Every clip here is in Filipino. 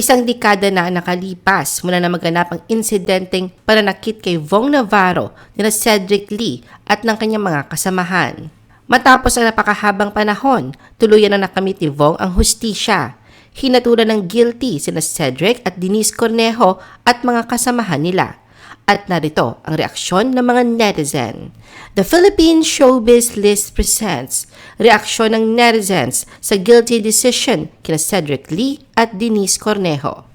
Isang dekada na nakalipas mula na maganap ang insidenteng pananakit kay Vong Navarro nila Cedric Lee at ng kanyang mga kasamahan. Matapos ang napakahabang panahon, tuluyan na nakamit ni Vong ang hustisya. Hinatulan ng guilty sina Cedric at Denise Cornejo at mga kasamahan nila. At narito ang reaksyon ng mga netizen. The Philippine Showbiz List presents reaksyon ng netizens sa guilty decision kina Cedric Lee at Denise Cornejo.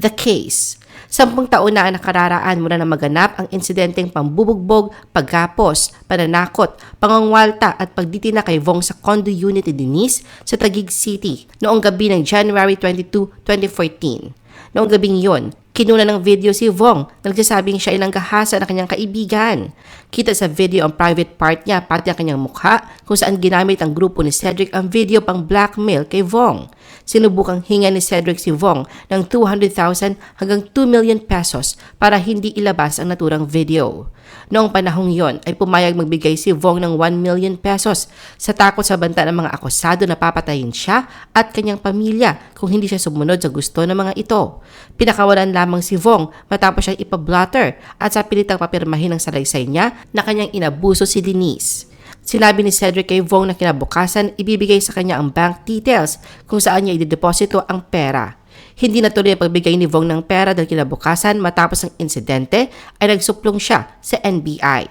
The case. Sampung taon na ang nakararaan mula na maganap ang insidenteng pambubugbog, pagkapos, pananakot, pangangwalta at pagditina kay Vong sa condo unit ni Denise sa Taguig City noong gabi ng January 22, 2014. Noong gabing yon, kinuna ng video si Vong na nagsasabing siya ay nanggahasa ng kanyang kaibigan. Kita sa video ang private part niya pati ang kanyang mukha kung saan ginamit ang grupo ni Cedric ang video pang blackmail kay Vong. Sinubukang hinga ni Cedric si Vong ng 200,000 hanggang 2 million pesos para hindi ilabas ang naturang video. Noong panahong yon ay pumayag magbigay si Vong ng 1 million pesos sa takot sa banta ng mga akusado na papatayin siya at kanyang pamilya kung hindi siya sumunod sa gusto ng mga ito. Pinakawalan lamang si Vong matapos siyang ipablotter at sa pilitang papirmahin ng salaysay niya na kanyang inabuso si Denise. Sinabi ni Cedric kay Vong na kinabukasan ibibigay sa kanya ang bank details kung saan niya idedeposito ang pera. Hindi natuloy ang pagbigay ni Vong ng pera dahil kinabukasan matapos ang insidente ay nagsuplong siya sa NBI.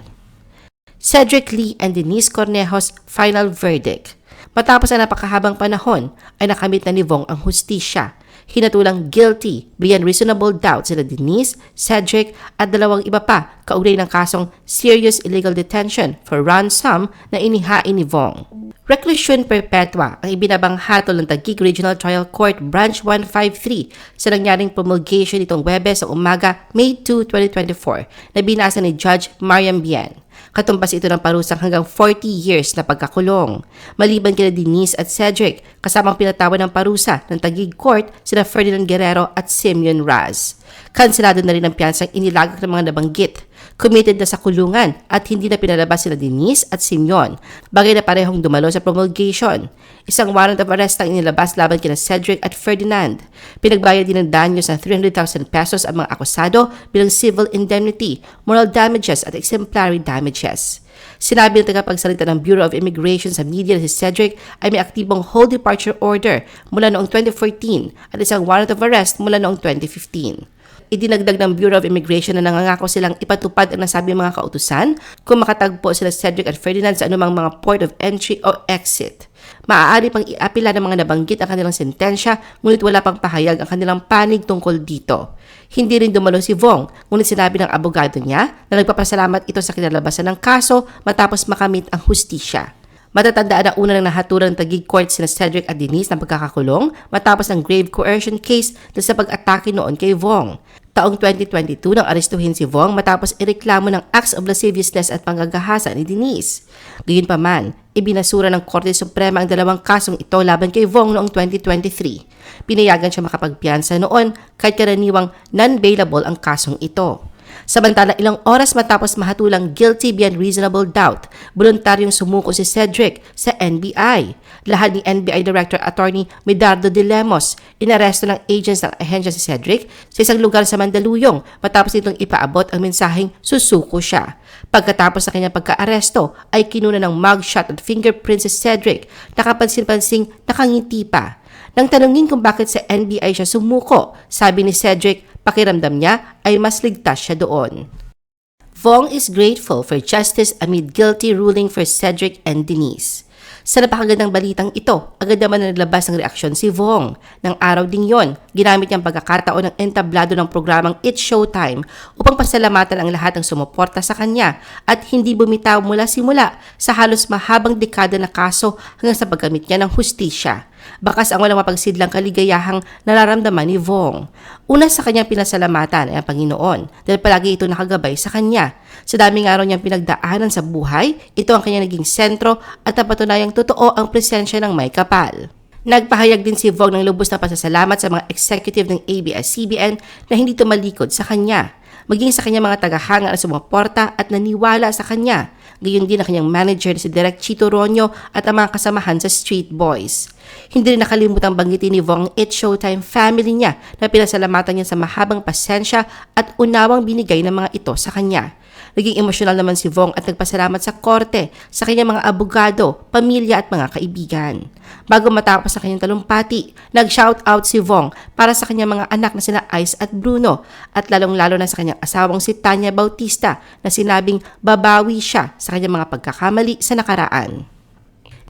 Cedric Lee and Denise Cornejo's final verdict. Matapos ang napakahabang panahon ay nakamit na ni Vong ang hustisya. Hinatulang guilty beyond reasonable doubt sila Denise, Cedric at dalawang iba pa kaugnay ng kasong serious illegal detention for ransom na inihain ni Vong. Reclusion perpetua ang ibinabanghatol ng Taguig Regional Trial Court Branch 153 sa nangyaring promulgation nitong Webes sa umaga May 2, 2024 na binasa ni Judge Mariam Bien. Katumbas ito ng parusang hanggang 40 years na pagkakulong. Maliban kina Denise at Cedric, kasamang pinatawan ng parusa ng Taguig Court sina Ferdinand Guerrero at Simeon Raz. Kanselado na rin ang piyansang inilagak ng mga nabanggit. Committed na sa kulungan at hindi na pinalabas sila Denise at Simeon, bagay na parehong dumalo sa promulgation. Isang warrant of arrest ang inilabas laban kina Cedric at Ferdinand. Pinagbayad din ng danyo sa 300,000 pesos ang mga akusado bilang civil indemnity, moral damages at exemplary damages. Sinabi ng tagapagsalita ng Bureau of Immigration sa media na si Cedric ay may aktibong whole departure order mula noong 2014 at isang warrant of arrest mula noong 2015. Idinagdag ng Bureau of Immigration na nangangako silang ipatupad ang nasabing mga kautusan kung makatagpo sila Cedric at Ferdinand sa anumang mga port of entry o exit. Maaari pang iapila ng mga nabanggit ang kanilang sentensya ngunit wala pang pahayag ang kanilang panig tungkol dito. Hindi rin dumalo si Vong ngunit sinabi ng abogado niya na nagpapasalamat ito sa kinalabasan ng kaso matapos makamit ang hustisya. Matatandaan na una nang nahaturan ng Taguig Court sina Cedric at Denise ng pagkakakulong matapos ang grave coercion case dahil sa pag-atake noon kay Vong. Taong 2022 nang arestuhin si Vong matapos ireklamo ng acts of lasciviousness at panggagahasa ni Denise. Gayunpaman, ibinasura ng Korte Suprema ang dalawang kasong ito laban kay Vong noong 2023. Pinayagan siya makapagpiyansa noon kahit karaniwang non-bailable ang kasong ito. Samantala ilang oras matapos mahatulang guilty beyond reasonable doubt, voluntaryong sumuko si Cedric sa NBI. Lahat ni NBI Director Attorney Medardo de Lemos, inaresto ng agents ng ahensya si Cedric sa isang lugar sa Mandaluyong matapos itong ipaabot ang mensaheng susuko siya. Pagkatapos sa kanyang pagkaaresto ay kinuna ng mugshot at fingerprints si Cedric, nakapansin-pansing nakangiti pa. Nang tanungin kung bakit sa NBI siya sumuko, sabi ni Cedric, pakiramdam niya ay mas ligtas siya doon. Vong is grateful for justice amid guilty ruling for Cedric and Denise. Sa napakagandang balitang ito, agad naman na naglabas ng reaksyon si Vong. Nang araw ding yon, ginamit niyang pagkakataon ng entablado ng programang It's Showtime upang pasalamatan ang lahat ng sumuporta sa kanya at hindi bumitaw mula simula sa halos mahabang dekada na kaso hanggang sa paggamit niya ng hustisya. Bakas ang walang mapagsidlang kaligayahang nararamdaman ni Vong. Una sa kanyang pinasalamatan ay ang Panginoon dahil palagi ito nakagabay sa kanya. Sa daming araw niyang pinagdaanan sa buhay, ito ang kanyang naging sentro at napatunayang totoo ang presensya ng may kapal. Nagpahayag din si Vong ng lubos na pasasalamat sa mga executive ng ABS-CBN na hindi tumalikod sa kanya maging sa kanyang mga tagahanga na sumuporta at naniwala sa kanya. gayon din ang kanyang manager si Direk Chito Ronyo at ang mga kasamahan sa Street Boys. Hindi rin nakalimutang banggitin ni Vong It Showtime family niya na pinasalamatan niya sa mahabang pasensya at unawang binigay ng mga ito sa kanya. Naging emosyonal naman si Vong at nagpasalamat sa korte, sa kanyang mga abogado, pamilya at mga kaibigan. Bago matapos ang kanyang talumpati, nag-shout out si Vong para sa kanyang mga anak na sina Ice at Bruno at lalong-lalo na sa kanyang asawang si Tanya Bautista na sinabing babawi siya sa kanyang mga pagkakamali sa nakaraan.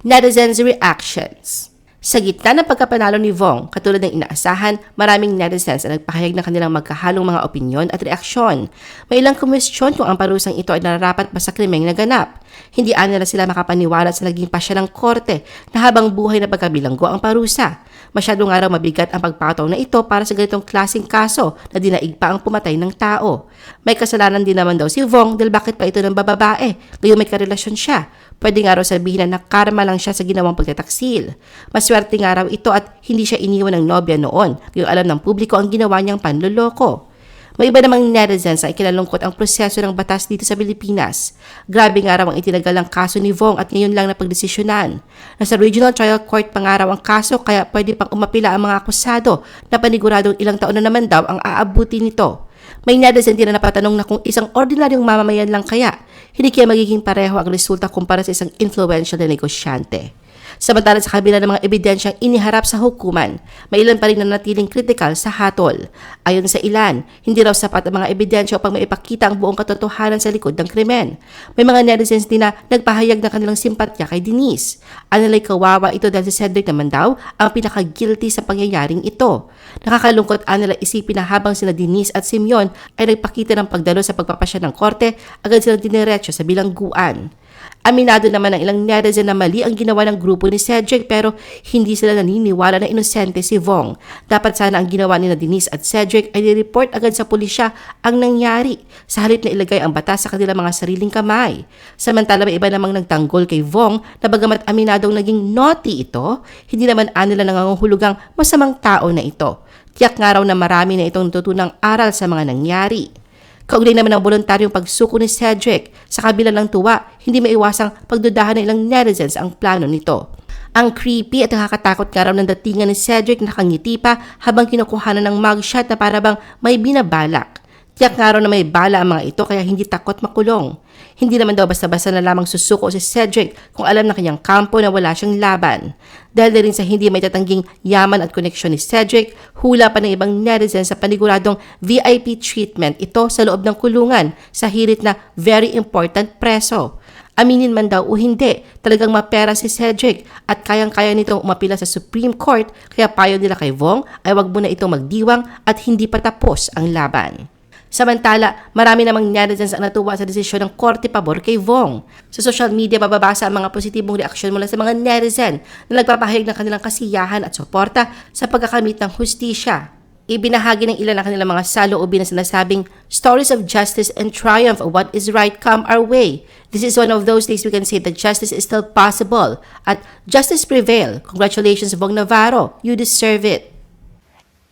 Netizens' reactions sa gitna ng pagkapanalo ni Vong, katulad ng inaasahan, maraming netizens ang nagpahayag ng kanilang magkahalong mga opinyon at reaksyon. May ilang kumwestiyon kung ang parusang ito ay nararapat ba sa krimeng naganap. Hindi nila sila makapaniwala sa naging pasya ng korte na habang buhay na pagkabilanggo ang parusa. Masyadong araw mabigat ang pagpataw na ito para sa ganitong klaseng kaso na dinaig pa ang pumatay ng tao. May kasalanan din naman daw si Vong dahil bakit pa ito ng bababae, ngayon may karelasyon siya. Pwede nga raw sabihin na nakarma lang siya sa ginawang pagtataksil. Maswerte nga raw ito at hindi siya iniwan ng nobya noon, yung alam ng publiko ang ginawa niyang panloloko. May iba namang netizens ang ikinalungkot ang proseso ng batas dito sa Pilipinas. Grabe nga raw ang itinagalang kaso ni Vong at ngayon lang napagdesisyonan. Nasa Regional Trial Court pa nga raw ang kaso kaya pwede pang umapila ang mga akusado na paniguradong ilang taon na naman daw ang aabuti nito. May netizen din na napatanong na kung isang ordinaryong mamamayan lang kaya, hindi kaya magiging pareho ang resulta kumpara sa isang influential na negosyante. Samantala sa kabila ng mga ebidensyang iniharap sa hukuman, may ilan pa rin na natiling kritikal sa hatol. Ayon sa ilan, hindi raw sapat ang mga ebidensya upang maipakita ang buong katotohanan sa likod ng krimen. May mga netizens din na nagpahayag ng kanilang simpatya kay Denise. Analay kawawa ito dahil si Cedric naman daw ang pinaka-guilty sa pangyayaring ito. Nakakalungkot anila isipin na habang sina Denise at Simeon ay nagpakita ng pagdalo sa pagpapasya ng korte, agad silang diniretso sa bilangguan. Aminado naman ng ilang netizen na mali ang ginawa ng grupo ni Cedric pero hindi sila naniniwala na inosente si Vong. Dapat sana ang ginawa ni Denise at Cedric ay nireport agad sa pulisya ang nangyari sa halip na ilagay ang batas sa kanilang mga sariling kamay. Samantala may iba namang nagtanggol kay Vong na bagamat aminadong naging naughty ito, hindi naman anila nanganguhulugang masamang tao na ito. Tiyak nga raw na marami na itong natutunang aral sa mga nangyari. Kaugnay naman ng voluntaryong pagsuko ni Cedric, sa kabila ng tuwa, hindi maiwasang pagdudahan ng ilang netizens ang plano nito. Ang creepy at nakakatakot nga raw ng datingan ni Cedric na nakangiti pa habang kinukuhanan ng mugshot na parabang may binabalak. Tiyak nga raw na may bala ang mga ito kaya hindi takot makulong. Hindi naman daw basta-basta na lamang susuko si Cedric kung alam na kanyang kampo na wala siyang laban. Dahil na rin sa hindi may tatangging yaman at koneksyon ni Cedric, hula pa ng ibang netizens sa paniguradong VIP treatment ito sa loob ng kulungan sa hirit na very important preso. Aminin man daw o hindi, talagang mapera si Cedric at kayang-kaya nitong umapila sa Supreme Court kaya payo nila kay Vong ay wag mo na itong magdiwang at hindi pa tapos ang laban. Samantala, marami namang netizens ang natuwa sa desisyon ng korte pabor kay Vong. Sa social media, mababasa ang mga positibong reaksyon mula sa mga netizen na nagpapahayag ng kanilang kasiyahan at suporta sa pagkakamit ng hustisya. Ibinahagi ng ilan ng kanilang mga saloobin na sinasabing, Stories of justice and triumph of what is right come our way. This is one of those days we can say that justice is still possible. At justice prevail. Congratulations, Vong Navarro. You deserve it.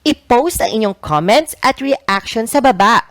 I-post ang inyong comments at reaction sa baba.